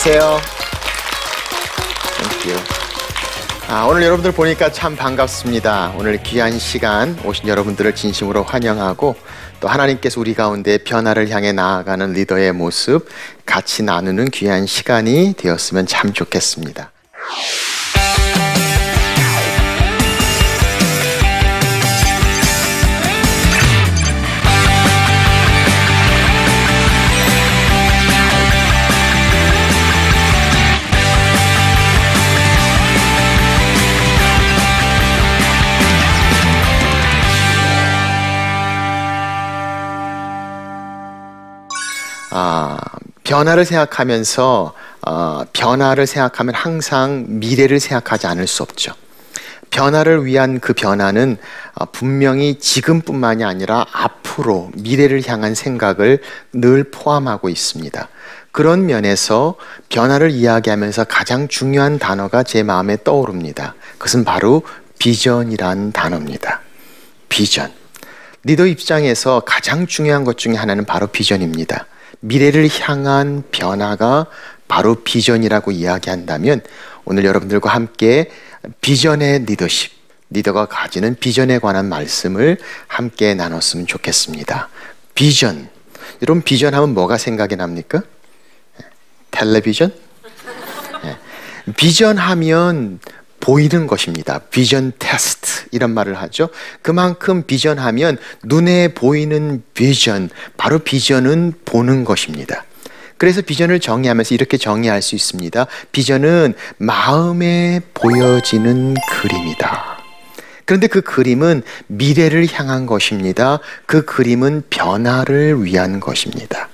안녕하세요. You. 아, 오늘 여러분들 보니까 참 반갑습니다. 오늘 귀한 시간 오신 여러분들을 진심으로 환영하고 또 하나님께서 우리 가운데 변화를 향해 나아가는 리더의 모습 같이 나누는 귀한 시간이 되었으면 참 좋겠습니다. 변화를 생각하면서 어, 변화를 생각하면 항상 미래를 생각하지 않을 수 없죠. 변화를 위한 그 변화는 어, 분명히 지금뿐만이 아니라 앞으로 미래를 향한 생각을 늘 포함하고 있습니다. 그런 면에서 변화를 이야기하면서 가장 중요한 단어가 제 마음에 떠오릅니다. 그것은 바로 비전이란 단어입니다. 비전. 리더 입장에서 가장 중요한 것 중에 하나는 바로 비전입니다. 미래를 향한 변화가 바로 비전이라고 이야기한다면 오늘 여러분들과 함께 비전의 리더십, 리더가 가지는 비전에 관한 말씀을 함께 나눴으면 좋겠습니다. 비전. 여러분 비전 하면 뭐가 생각이 납니까? 텔레비전? 비전 하면 보이는 것입니다. 비전 테스트 이런 말을 하죠. 그만큼 비전하면 눈에 보이는 비전, 바로 비전은 보는 것입니다. 그래서 비전을 정의하면서 이렇게 정의할 수 있습니다. 비전은 마음에 보여지는 그림이다. 그런데 그 그림은 미래를 향한 것입니다. 그 그림은 변화를 위한 것입니다.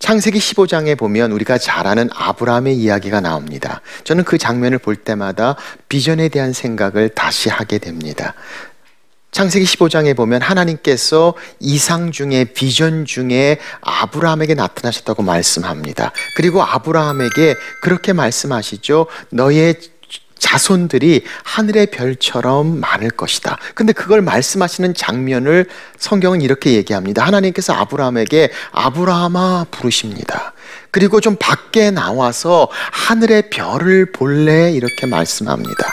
창세기 15장에 보면 우리가 잘 아는 아브라함의 이야기가 나옵니다. 저는 그 장면을 볼 때마다 비전에 대한 생각을 다시 하게 됩니다. 창세기 15장에 보면 하나님께서 이상 중에 비전 중에 아브라함에게 나타나셨다고 말씀합니다. 그리고 아브라함에게 그렇게 말씀하시죠. 너의 자손들이 하늘의 별처럼 많을 것이다. 근데 그걸 말씀하시는 장면을 성경은 이렇게 얘기합니다. 하나님께서 아브라함에게 아브라함아 부르십니다. 그리고 좀 밖에 나와서 하늘의 별을 볼래 이렇게 말씀합니다.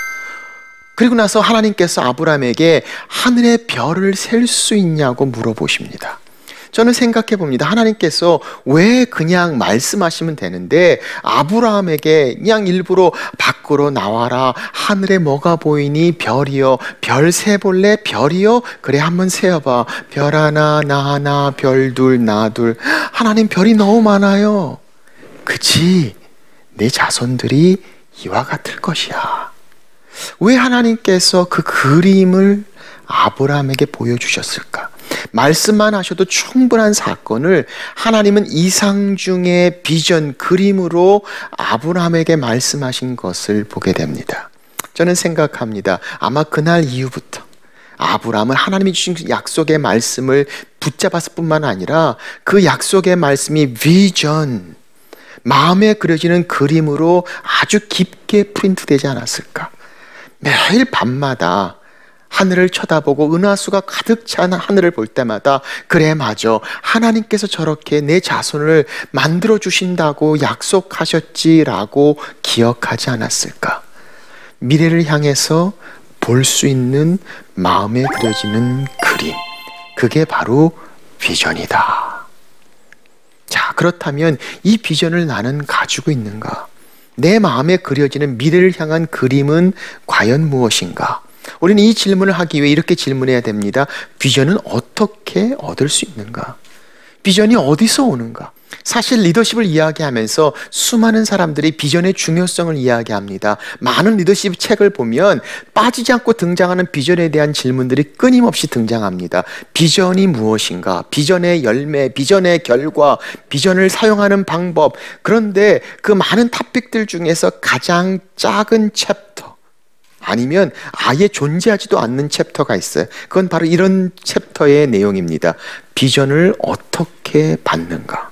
그리고 나서 하나님께서 아브라함에게 하늘의 별을 셀 수 있냐고 물어보십니다. 저는 생각해 봅니다. 하나님께서 왜 그냥 말씀하시면 되는데 아브라함에게 그냥 일부러 밖으로 나와라. 하늘에 뭐가 보이니? 별이요. 별세 볼래? 별이요? 그래 한번 세어봐. 별 하나, 나 하나, 별 둘, 나 둘. 하나님 별이 너무 많아요. 그치? 내 자손들이 이와 같을 것이야. 왜 하나님께서 그 그림을 아브라함에게 보여주셨을까? 말씀만 하셔도 충분한 사건을 하나님은 이상 중의 비전, 그림으로 아브라함에게 말씀하신 것을 보게 됩니다. 저는 생각합니다. 아마 그날 이후부터 아브라함은 하나님이 주신 약속의 말씀을 붙잡았을 뿐만 아니라 그 약속의 말씀이 비전, 마음에 그려지는 그림으로 아주 깊게 프린트되지 않았을까? 매일 밤마다 하늘을 쳐다보고 은하수가 가득 찬 하늘을 볼 때마다 그래 맞아 하나님께서 저렇게 내 자손을 만들어 주신다고 약속하셨지라고 기억하지 않았을까? 미래를 향해서 볼 수 있는 마음에 그려지는 그림 그게 바로 비전이다. 자, 그렇다면 이 비전을 나는 가지고 있는가? 내 마음에 그려지는 미래를 향한 그림은 과연 무엇인가? 우리는 이 질문을 하기 위해 이렇게 질문해야 됩니다. 비전은 어떻게 얻을 수 있는가? 비전이 어디서 오는가? 사실 리더십을 이야기하면서 수많은 사람들이 비전의 중요성을 이야기합니다. 많은 리더십 책을 보면 빠지지 않고 등장하는 비전에 대한 질문들이 끊임없이 등장합니다. 비전이 무엇인가? 비전의 열매, 비전의 결과, 비전을 사용하는 방법. 그런데 그 많은 탑픽들 중에서 가장 작은 챕터, 아니면 아예 존재하지도 않는 챕터가 있어요. 그건 바로 이런 챕터의 내용입니다. 비전을 어떻게 받는가?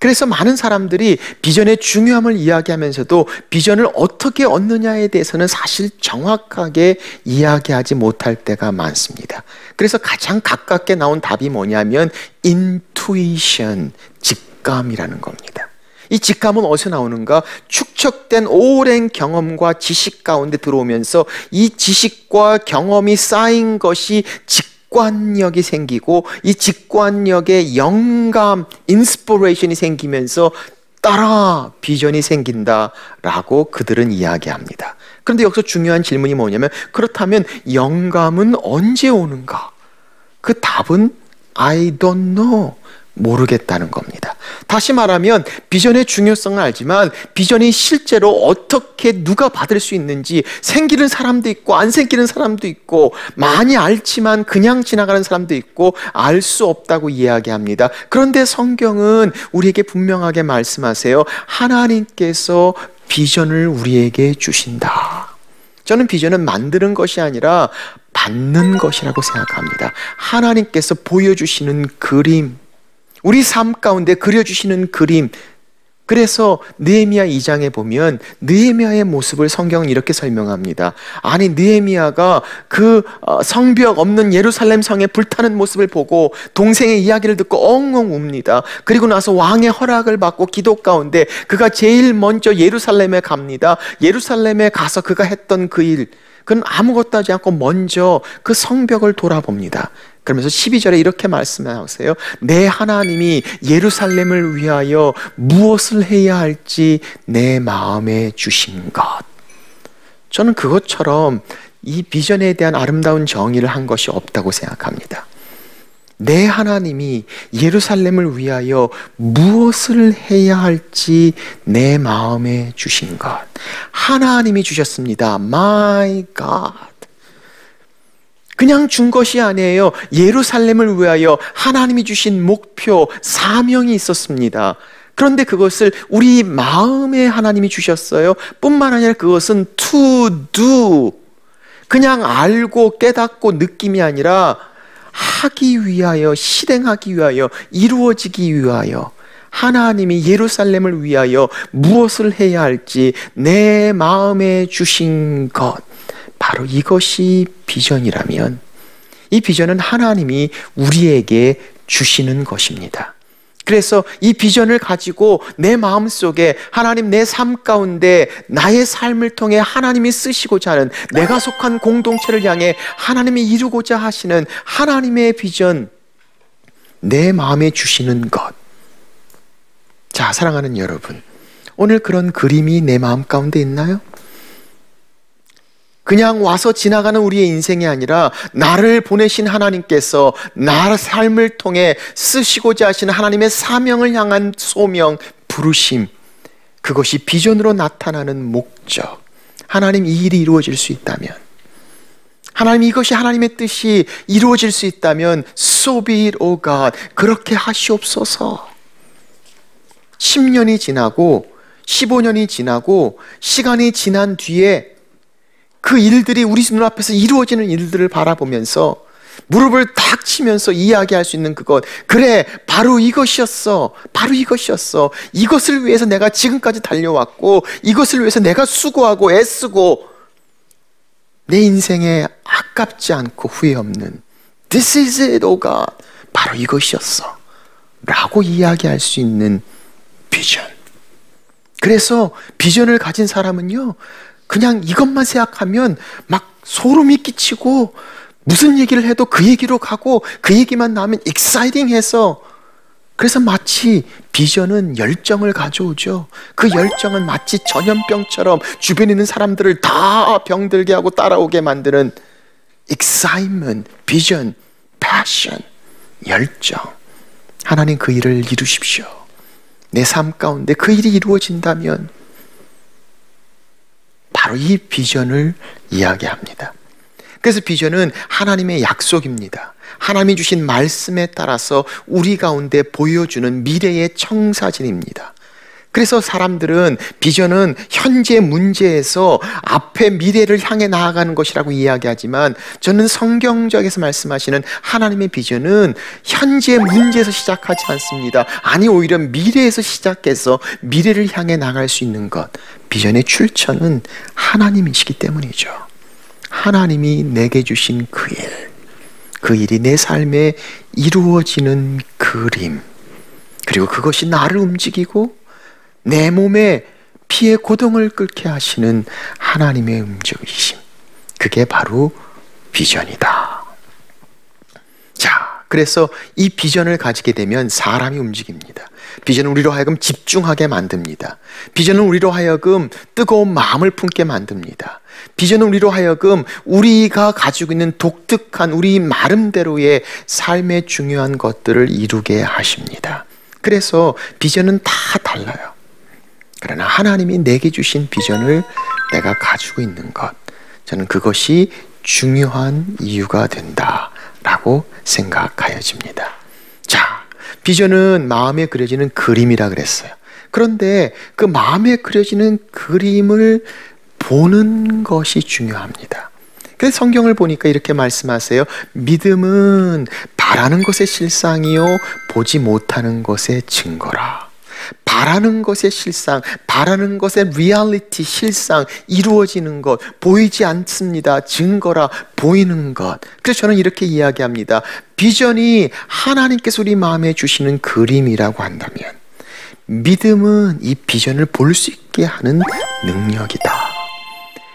그래서 많은 사람들이 비전의 중요함을 이야기하면서도 비전을 어떻게 얻느냐에 대해서는 사실 정확하게 이야기하지 못할 때가 많습니다. 그래서 가장 가깝게 나온 답이 뭐냐면 intuition, 직감이라는 겁니다. 이 직감은 어디서 나오는가? 축적된 오랜 경험과 지식 가운데 들어오면서 이 지식과 경험이 쌓인 것이 직관력이 생기고 이 직관력에 영감, 인스피레이션이 생기면서 따라 비전이 생긴다라고 그들은 이야기합니다. 그런데 여기서 중요한 질문이 뭐냐면 그렇다면 영감은 언제 오는가? 그 답은 I don't know. 모르겠다는 겁니다. 다시 말하면 비전의 중요성을 알지만 비전이 실제로 어떻게 누가 받을 수 있는지 생기는 사람도 있고 안 생기는 사람도 있고 많이 알지만 그냥 지나가는 사람도 있고 알 수 없다고 이야기합니다. 그런데 성경은 우리에게 분명하게 말씀하세요. 하나님께서 비전을 우리에게 주신다. 저는 비전은 만드는 것이 아니라 받는 것이라고 생각합니다. 하나님께서 보여주시는 그림, 우리 삶 가운데 그려주시는 그림, 그래서 느헤미야 2장에 보면 느헤미야의 모습을 성경은 이렇게 설명합니다. 아니 느헤미야가 그 어, 성벽 없는 예루살렘 성에 불타는 모습을 보고 동생의 이야기를 듣고 엉엉 웁니다. 그리고 나서 왕의 허락을 받고 기도 가운데 그가 제일 먼저 예루살렘에 갑니다. 예루살렘에 가서 그가 했던 그 일, 그는 아무것도 하지 않고 먼저 그 성벽을 돌아봅니다. 그러면서 12절에 이렇게 말씀하세요. 내 하나님이 예루살렘을 위하여 무엇을 해야 할지 내 마음에 주신 것. 저는 그것처럼 이 비전에 대한 아름다운 정의를 한 것이 없다고 생각합니다. 내 하나님이 예루살렘을 위하여 무엇을 해야 할지 내 마음에 주신 것. 하나님이 주셨습니다. My God. 그냥 준 것이 아니에요. 예루살렘을 위하여 하나님이 주신 목표, 사명이 있었습니다. 그런데 그것을 우리 마음에 하나님이 주셨어요. 뿐만 아니라 그것은 to do. 그냥 알고 깨닫고 느낌이 아니라 하기 위하여, 실행하기 위하여, 이루어지기 위하여. 하나님이 예루살렘을 위하여 무엇을 해야 할지 내 마음에 주신 것. 바로 이것이 비전이라면 이 비전은 하나님이 우리에게 주시는 것입니다. 그래서 이 비전을 가지고 내 마음 속에 하나님 내 삶 가운데 나의 삶을 통해 하나님이 쓰시고자 하는 내가 속한 공동체를 향해 하나님이 이루고자 하시는 하나님의 비전, 내 마음에 주시는 것. 자, 사랑하는 여러분. 오늘 그런 그림이 내 마음 가운데 있나요? 그냥 와서 지나가는 우리의 인생이 아니라 나를 보내신 하나님께서 나의 삶을 통해 쓰시고자 하시는 하나님의 사명을 향한 소명, 부르심, 그것이 비전으로 나타나는 목적. 하나님 이 일이 이루어질 수 있다면, 하나님 이것이 하나님의 뜻이 이루어질 수 있다면, so be it, O God. 그렇게 하시옵소서. 10년이 지나고, 15년이 지나고, 시간이 지난 뒤에 그 일들이 우리 눈앞에서 이루어지는 일들을 바라보면서 무릎을 탁 치면서 이야기할 수 있는 그것. 그래, 바로 이것이었어. 바로 이것이었어. 이것을 위해서 내가 지금까지 달려왔고, 이것을 위해서 내가 수고하고 애쓰고, 내 인생에 아깝지 않고 후회 없는 This is it, oh God. 바로 이것이었어. 라고 이야기할 수 있는 비전. 그래서 비전을 가진 사람은요, 그냥 이것만 생각하면 막 소름이 끼치고 무슨 얘기를 해도 그 얘기로 가고 그 얘기만 나오면 익사이팅해서 그래서 마치 비전은 열정을 가져오죠. 그 열정은 마치 전염병처럼 주변에 있는 사람들을 다 병들게 하고 따라오게 만드는 excitement, 비전, passion, 열정. 하나님 그 일을 이루십시오. 내 삶 가운데 그 일이 이루어진다면 바로 이 비전을 이야기합니다. 그래서 비전은 하나님의 약속입니다. 하나님이 주신 말씀에 따라서 우리 가운데 보여주는 미래의 청사진입니다. 그래서 사람들은 비전은 현재 문제에서 앞에 미래를 향해 나아가는 것이라고 이야기하지만 저는 성경적에서 말씀하시는 하나님의 비전은 현재 문제에서 시작하지 않습니다. 아니 오히려 미래에서 시작해서 미래를 향해 나갈 수 있는 것. 비전의 출처는 하나님이시기 때문이죠. 하나님이 내게 주신 그 일. 그 일이 내 삶에 이루어지는 그림. 그리고 그것이 나를 움직이고 내 몸에 피의 고동을 끓게 하시는 하나님의 움직이심. 그게 바로 비전이다. 자, 그래서 이 비전을 가지게 되면 사람이 움직입니다. 비전은 우리로 하여금 집중하게 만듭니다. 비전은 우리로 하여금 뜨거운 마음을 품게 만듭니다. 비전은 우리로 하여금 우리가 가지고 있는 독특한 우리 마음대로의 삶의 중요한 것들을 이루게 하십니다. 그래서 비전은 다 달라요. 그러나 하나님이 내게 주신 비전을 내가 가지고 있는 것, 저는 그것이 중요한 이유가 된다라고 생각하여집니다. 자, 비전은 마음에 그려지는 그림이라 그랬어요. 그런데 그 마음에 그려지는 그림을 보는 것이 중요합니다. 그래서 성경을 보니까 이렇게 말씀하세요. 믿음은 바라는 것의 실상이요, 보지 못하는 것의 증거라. 바라는 것의 실상, 바라는 것의 리얼리티, 실상, 이루어지는 것, 보이지 않습니다. 증거라, 보이는 것. 그래서 저는 이렇게 이야기합니다. 비전이 하나님께서 우리 마음에 주시는 그림이라고 한다면, 믿음은 이 비전을 볼 수 있게 하는 능력이다.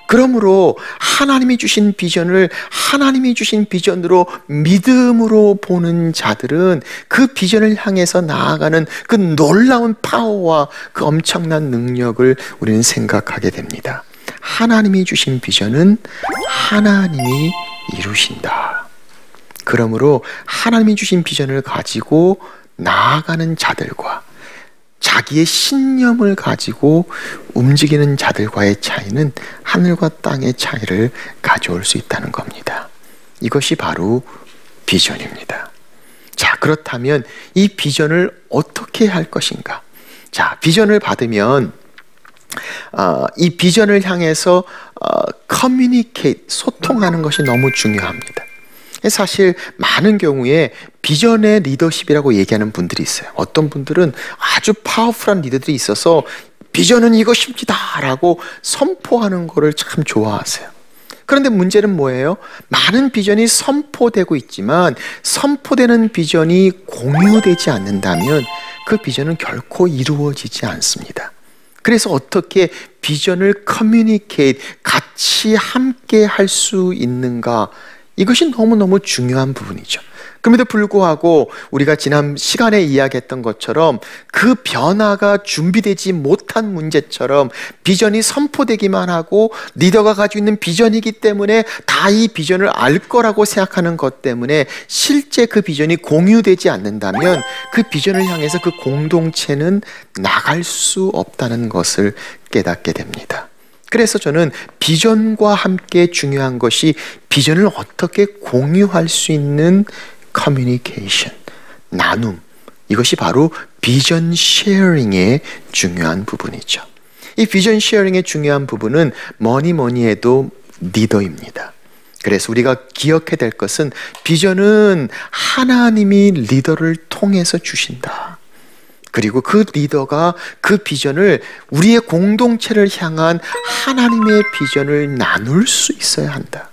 그러므로 하나님이 주신 비전을 하나님이 주신 비전으로 믿음으로 보는 자들은 그 비전을 향해서 나아가는 그 놀라운 파워와 그 엄청난 능력을 우리는 생각하게 됩니다. 하나님이 주신 비전은 하나님이 이루신다. 그러므로 하나님이 주신 비전을 가지고 나아가는 자들과 자기의 신념을 가지고 움직이는 자들과의 차이는 하늘과 땅의 차이를 가져올 수 있다는 겁니다. 이것이 바로 비전입니다. 자, 그렇다면 이 비전을 어떻게 할 것인가? 자, 비전을 받으면 어, 이 비전을 향해서 어, 커뮤니케이트, 소통하는 것이 너무 중요합니다. 사실 많은 경우에 비전의 리더십이라고 얘기하는 분들이 있어요. 어떤 분들은 아주 파워풀한 리더들이 있어서 비전은 이것입니다라고 선포하는 것을 참 좋아하세요. 그런데 문제는 뭐예요? 많은 비전이 선포되고 있지만 선포되는 비전이 공유되지 않는다면 그 비전은 결코 이루어지지 않습니다. 그래서 어떻게 비전을 커뮤니케이트 같이 함께 할 수 있는가 이것이 너무너무 중요한 부분이죠. 그럼에도 불구하고 우리가 지난 시간에 이야기했던 것처럼 그 변화가 준비되지 못한 문제처럼 비전이 선포되기만 하고 리더가 가지고 있는 비전이기 때문에 다 이 비전을 알 거라고 생각하는 것 때문에 실제 그 비전이 공유되지 않는다면 그 비전을 향해서 그 공동체는 나갈 수 없다는 것을 깨닫게 됩니다. 그래서 저는 비전과 함께 중요한 것이 비전을 어떻게 공유할 수 있는 커뮤니케이션, 나눔. 이것이 바로 비전 쉐어링의 중요한 부분이죠. 이 비전 쉐어링의 중요한 부분은 뭐니 뭐니 해도 리더입니다. 그래서 우리가 기억해야 될 것은 비전은 하나님이 리더를 통해서 주신다. 그리고 그 리더가 그 비전을 우리의 공동체를 향한 하나님의 비전을 나눌 수 있어야 한다.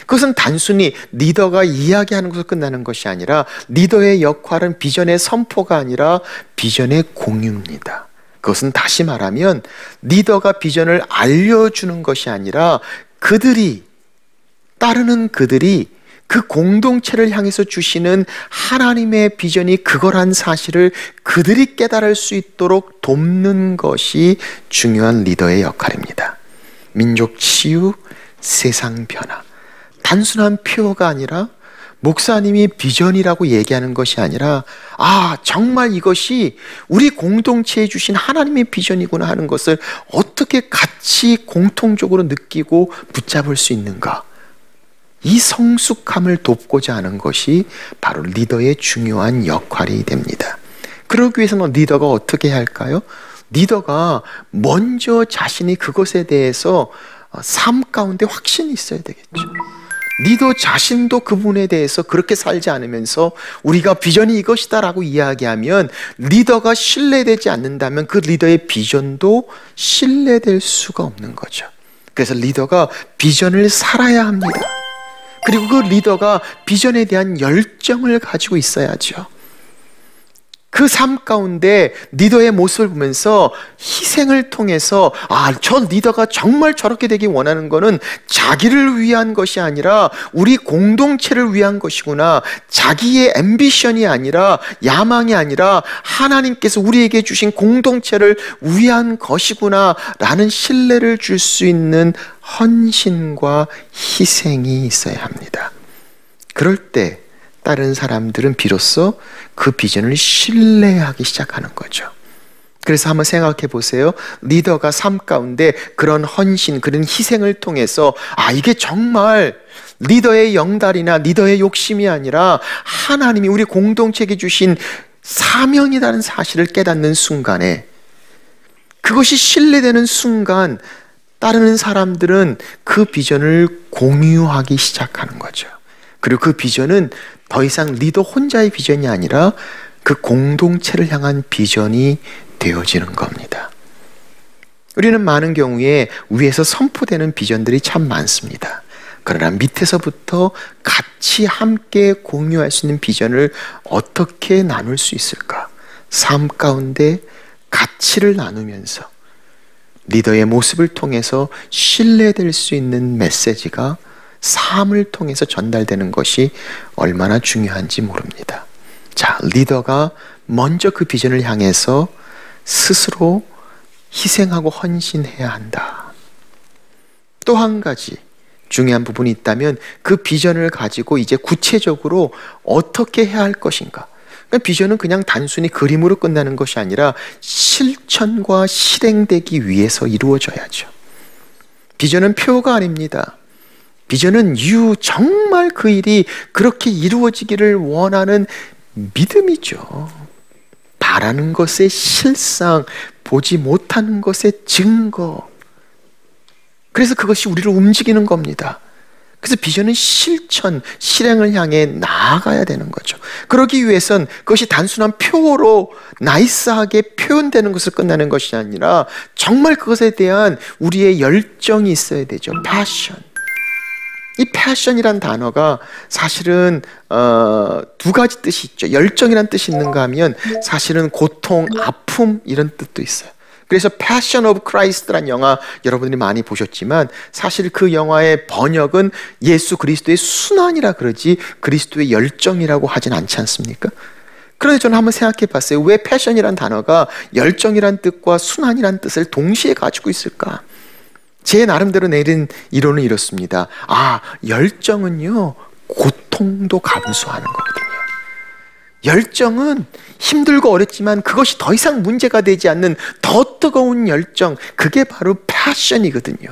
그것은 단순히 리더가 이야기하는 것으로 끝나는 것이 아니라 리더의 역할은 비전의 선포가 아니라 비전의 공유입니다. 그것은 다시 말하면 리더가 비전을 알려주는 것이 아니라 그들이 따르는 그들이 그 공동체를 향해서 주시는 하나님의 비전이 그거란 사실을 그들이 깨달을 수 있도록 돕는 것이 중요한 리더의 역할입니다. 민족 치유, 세상 변화. 단순한 표가 아니라 목사님이 비전이라고 얘기하는 것이 아니라 아 정말 이것이 우리 공동체에 주신 하나님의 비전이구나 하는 것을 어떻게 같이 공통적으로 느끼고 붙잡을 수 있는가 이 성숙함을 돕고자 하는 것이 바로 리더의 중요한 역할이 됩니다. 그러기 위해서는 리더가 어떻게 할까요? 리더가 먼저 자신이 그것에 대해서 삶 가운데 확신이 있어야 되겠죠. 리더 자신도 그분에 대해서 그렇게 살지 않으면서 우리가 비전이 이것이다라고 이야기하면 리더가 신뢰되지 않는다면 그 리더의 비전도 신뢰될 수가 없는 거죠. 그래서 리더가 비전을 살아야 합니다. 그리고 그 리더가 비전에 대한 열정을 가지고 있어야죠. 그 삶 가운데 리더의 모습을 보면서 희생을 통해서 아, 저 리더가 정말 저렇게 되기 원하는 거는 자기를 위한 것이 아니라 우리 공동체를 위한 것이구나. 자기의 앰비션이 아니라 야망이 아니라 하나님께서 우리에게 주신 공동체를 위한 것이구나. 라는 신뢰를 줄 수 있는 헌신과 희생이 있어야 합니다. 그럴 때 다른 사람들은 비로소 그 비전을 신뢰하기 시작하는 거죠. 그래서 한번 생각해 보세요. 리더가 삶 가운데 그런 헌신, 그런 희생을 통해서 아, 이게 정말 리더의 영달이나 리더의 욕심이 아니라 하나님이 우리 공동체에 주신 사명이라는 사실을 깨닫는 순간에 그것이 신뢰되는 순간 따르는 사람들은 그 비전을 공유하기 시작하는 거죠. 그리고 그 비전은 더 이상 리더 혼자의 비전이 아니라 그 공동체를 향한 비전이 되어지는 겁니다. 우리는 많은 경우에 위에서 선포되는 비전들이 참 많습니다. 그러나 밑에서부터 같이 함께 공유할 수 있는 비전을 어떻게 나눌 수 있을까? 삶 가운데 가치를 나누면서 리더의 모습을 통해서 신뢰될 수 있는 메시지가 삶을 통해서 전달되는 것이 얼마나 중요한지 모릅니다. 자, 리더가 먼저 그 비전을 향해서 스스로 희생하고 헌신해야 한다. 또 한 가지 중요한 부분이 있다면 그 비전을 가지고 이제 구체적으로 어떻게 해야 할 것인가. 그러니까 비전은 그냥 단순히 그림으로 끝나는 것이 아니라 실천과 실행되기 위해서 이루어져야죠. 비전은 표가 아닙니다. 비전은 유 정말 그 일이 그렇게 이루어지기를 원하는 믿음이죠. 바라는 것의 실상, 보지 못하는 것의 증거. 그래서 그것이 우리를 움직이는 겁니다. 그래서 비전은 실천, 실행을 향해 나아가야 되는 거죠. 그러기 위해선 그것이 단순한 표로 나이스하게 표현되는 것을 끝나는 것이 아니라 정말 그것에 대한 우리의 열정이 있어야 되죠. 패션. 이 패션이란 단어가 사실은 어, 두 가지 뜻이 있죠. 열정이란 뜻이 있는가 하면 사실은 고통, 아픔 이런 뜻도 있어요. 그래서 Passion of Christ란 영화 여러분들이 많이 보셨지만 사실 그 영화의 번역은 예수 그리스도의 순환이라 그러지 그리스도의 열정이라고 하진 않지 않습니까? 그런데 저는 한번 생각해 봤어요. 왜 패션이란 단어가 열정이란 뜻과 순환이란 뜻을 동시에 가지고 있을까? 제 나름대로 내린 이론은 이렇습니다. 아, 열정은요, 고통도 감수하는 거거든요. 열정은 힘들고 어렵지만 그것이 더 이상 문제가 되지 않는 더 뜨거운 열정, 그게 바로 패션이거든요.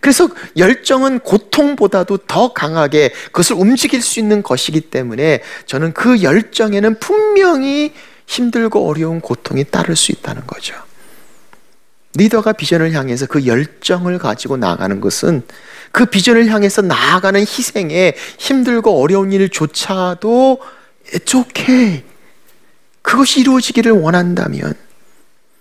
그래서 열정은 고통보다도 더 강하게 그것을 움직일 수 있는 것이기 때문에 저는 그 열정에는 분명히 힘들고 어려운 고통이 따를 수 있다는 거죠. 리더가 비전을 향해서 그 열정을 가지고 나가는 것은 그 비전을 향해서 나아가는 희생에 힘들고 어려운 일조차도 okay. 그것이 이루어지기를 원한다면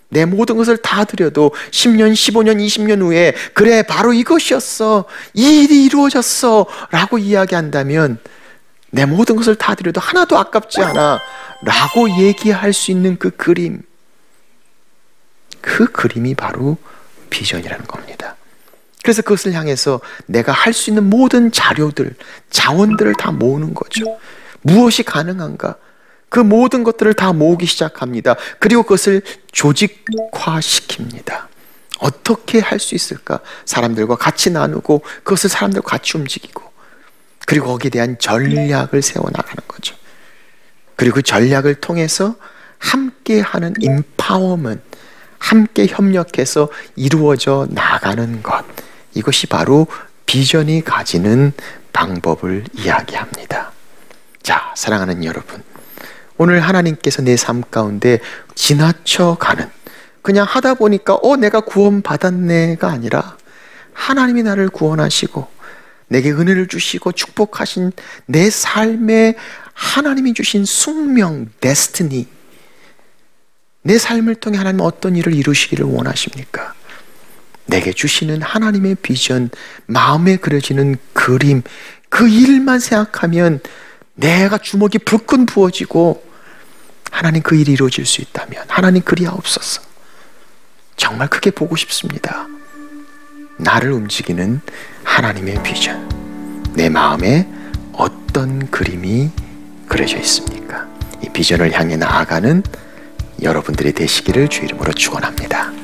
내 모든 것을 다 드려도 10년, 15년, 20년 후에 그래 바로 이것이었어. 이 일이 이루어졌어. 라고 이야기한다면 내 모든 것을 다 드려도 하나도 아깝지 않아. 라고 얘기할 수 있는 그 그림. 그 그림이 바로 비전이라는 겁니다. 그래서 그것을 향해서 내가 할 수 있는 모든 자료들, 자원들을 다 모으는 거죠. 무엇이 가능한가? 그 모든 것들을 다 모으기 시작합니다. 그리고 그것을 조직화시킵니다. 어떻게 할 수 있을까? 사람들과 같이 나누고 그것을 사람들과 같이 움직이고 그리고 거기에 대한 전략을 세워나가는 거죠. 그리고 그 전략을 통해서 함께 하는 임파워먼, 함께 협력해서 이루어져 나가는 것. 이것이 바로 비전이 가지는 방법을 이야기합니다. 자, 사랑하는 여러분. 오늘 하나님께서 내 삶 가운데 지나쳐 가는 그냥 하다 보니까 어 내가 구원 받았네가 아니라 하나님이 나를 구원하시고 내게 은혜를 주시고 축복하신 내 삶에 하나님이 주신 숙명, 데스티니 내 삶을 통해 하나님 어떤 일을 이루시기를 원하십니까? 내게 주시는 하나님의 비전, 마음에 그려지는 그림, 그 일만 생각하면 내가 주먹이 불끈 부어지고 하나님 그 일이 이루어질 수 있다면 하나님 그리하옵소서. 정말 크게 보고 싶습니다. 나를 움직이는 하나님의 비전. 내 마음에 어떤 그림이 그려져 있습니까? 이 비전을 향해 나아가는 여러분들이 되시기를 주 이름으로 축원합니다.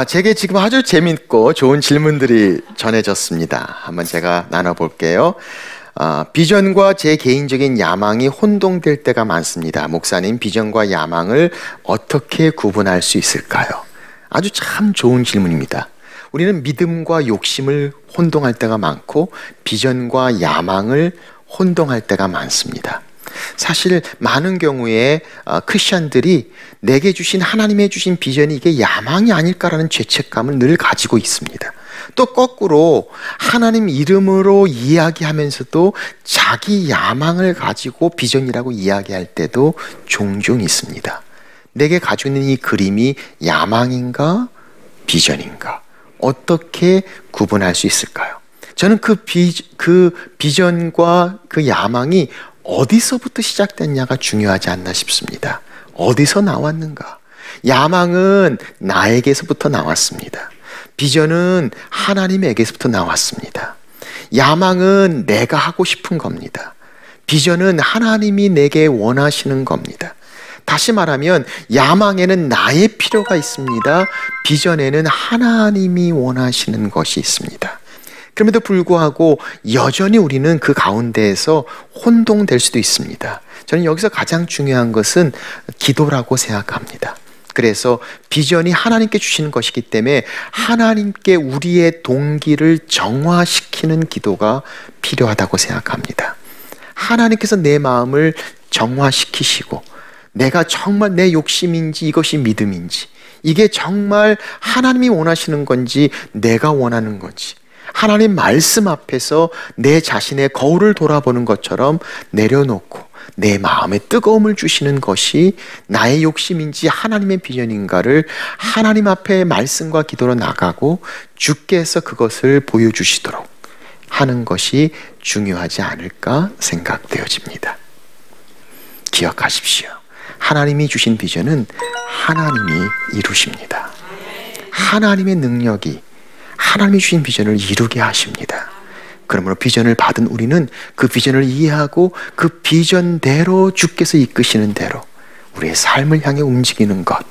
아, 제게 지금 아주 재밌고 좋은 질문들이 전해졌습니다. 한번 제가 나눠볼게요. 아, 비전과 제 개인적인 야망이 혼동될 때가 많습니다. 목사님, 비전과 야망을 어떻게 구분할 수 있을까요? 아주 참 좋은 질문입니다. 우리는 믿음과 욕심을 혼동할 때가 많고 비전과 야망을 혼동할 때가 많습니다. 사실 많은 경우에 어, 크리스천들이 내게 주신 하나님의 주신 비전이 이게 야망이 아닐까라는 죄책감을 늘 가지고 있습니다. 또 거꾸로 하나님 이름으로 이야기하면서도 자기 야망을 가지고 비전이라고 이야기할 때도 종종 있습니다. 내게 가지고 있는 이 그림이 야망인가 비전인가 어떻게 구분할 수 있을까요? 저는 그 비, 그 비전과 그 야망이 어디서부터 시작됐냐가 중요하지 않나 싶습니다. 어디서 나왔는가? 야망은 나에게서부터 나왔습니다. 비전은 하나님에게서부터 나왔습니다. 야망은 내가 하고 싶은 겁니다. 비전은 하나님이 내게 원하시는 겁니다. 다시 말하면 야망에는 나의 필요가 있습니다. 비전에는 하나님이 원하시는 것이 있습니다. 그럼에도 불구하고 여전히 우리는 그 가운데에서 혼동될 수도 있습니다. 저는 여기서 가장 중요한 것은 기도라고 생각합니다. 그래서 비전이 하나님께 주시는 것이기 때문에 하나님께 우리의 동기를 정화시키는 기도가 필요하다고 생각합니다. 하나님께서 내 마음을 정화시키시고 내가 정말 내 욕심인지 이것이 믿음인지 이게 정말 하나님이 원하시는 건지 내가 원하는 건지 하나님 말씀 앞에서 내 자신의 거울을 돌아보는 것처럼 내려놓고 내 마음에 뜨거움을 주시는 것이 나의 욕심인지 하나님의 비전인가를 하나님 앞에 말씀과 기도로 나가고 주께서 그것을 보여주시도록 하는 것이 중요하지 않을까 생각되어집니다. 기억하십시오. 하나님이 주신 비전은 하나님이 이루십니다. 하나님의 능력이 하나님이 주신 비전을 이루게 하십니다. 그러므로 비전을 받은 우리는 그 비전을 이해하고 그 비전대로 주께서 이끄시는 대로 우리의 삶을 향해 움직이는 것.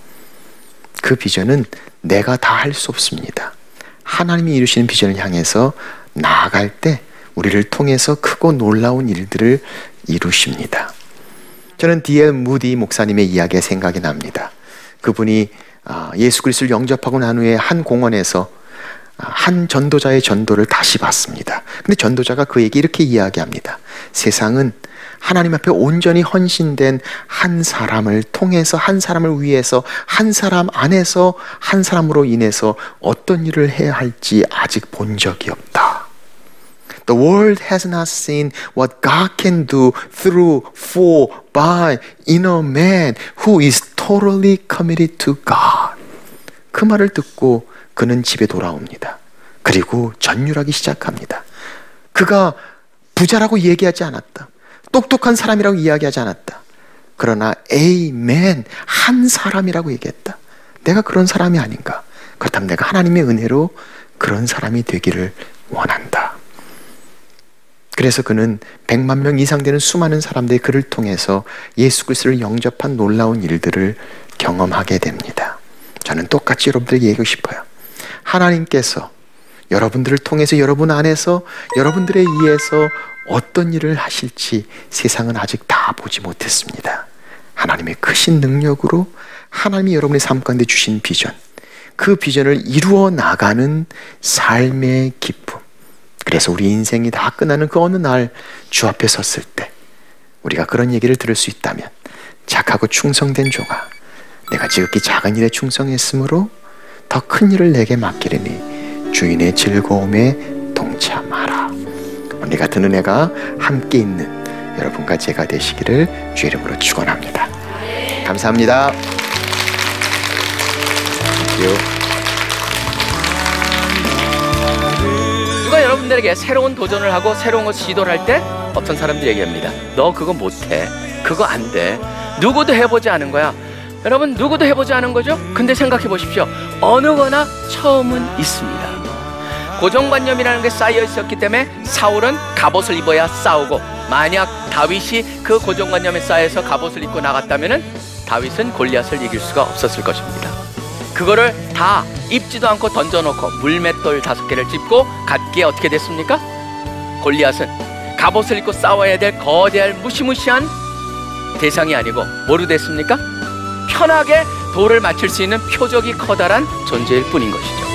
그 비전은 내가 다 할 수 없습니다. 하나님이 이루시는 비전을 향해서 나아갈 때 우리를 통해서 크고 놀라운 일들을 이루십니다. 저는 디엘 무디 목사님의 이야기가 생각이 납니다. 그분이 아, 예수 그리스도를 영접하고 난 후에 한 공원에서 한 전도자의 전도를 다시 받습니다. 근데 전도자가 그에게 이렇게 이야기합니다. 세상은 하나님 앞에 온전히 헌신된 한 사람을 통해서 한 사람을 위해서 한 사람 안에서 한 사람으로 인해서 어떤 일을 해야 할지 아직 본 적이 없다. The world has not seen what God can do through, for, by inner man who is totally committed to God. 그 말을 듣고 그는 집에 돌아옵니다. 그리고 전율하기 시작합니다. 그가 부자라고 얘기하지 않았다. 똑똑한 사람이라고 이야기하지 않았다. 그러나 에이맨 한 사람이라고 얘기했다. 내가 그런 사람이 아닌가? 그렇다면 내가 하나님의 은혜로 그런 사람이 되기를 원한다. 그래서 그는 100만 명 이상 되는 수많은 사람들이 그를 통해서 예수 그리스도를 영접한 놀라운 일들을 경험하게 됩니다. 저는 똑같이 여러분들에게 얘기하고 싶어요. 하나님께서 여러분들을 통해서 여러분 안에서 여러분들에 의해서 어떤 일을 하실지 세상은 아직 다 보지 못했습니다. 하나님의 크신 능력으로 하나님이 여러분의 삶 가운데 주신 비전, 그 비전을 이루어 나가는 삶의 기쁨. 그래서 우리 인생이 다 끝나는 그 어느 날 주 앞에 섰을 때 우리가 그런 얘기를 들을 수 있다면 착하고 충성된 조가 내가 지극히 작은 일에 충성했으므로 더 큰 일을 내게 맡기리니 주인의 즐거움에 동참하라. 오늘 같은 은혜가 함께 있는 여러분과 제가 되시기를 주 이름으로 축원합니다. 감사합니다. 누가 여러분들에게 새로운 도전을 하고 새로운 것 시도를 할 때 어떤 사람들이 얘기합니다. 너 그거 못해. 그거 안 돼. 누구도 해보지 않은 거야. 여러분 누구도 해보지 않은 거죠? 근데 생각해 보십시오. 어느 거나 처음은 있습니다. 고정관념이라는 게 쌓여 있었기 때문에 사울은 갑옷을 입어야 싸우고 만약 다윗이 그 고정관념에 쌓여서 갑옷을 입고 나갔다면은 다윗은 골리앗을 이길 수가 없었을 것입니다. 그거를 다 입지도 않고 던져놓고 물맷돌 다섯 개를 짚고 갖기에 어떻게 됐습니까? 골리앗은 갑옷을 입고 싸워야 될 거대한 무시무시한 대상이 아니고 뭐로 됐습니까? 편하게 돌을 맞출 수 있는 표적이 커다란 존재일 뿐인 것이죠.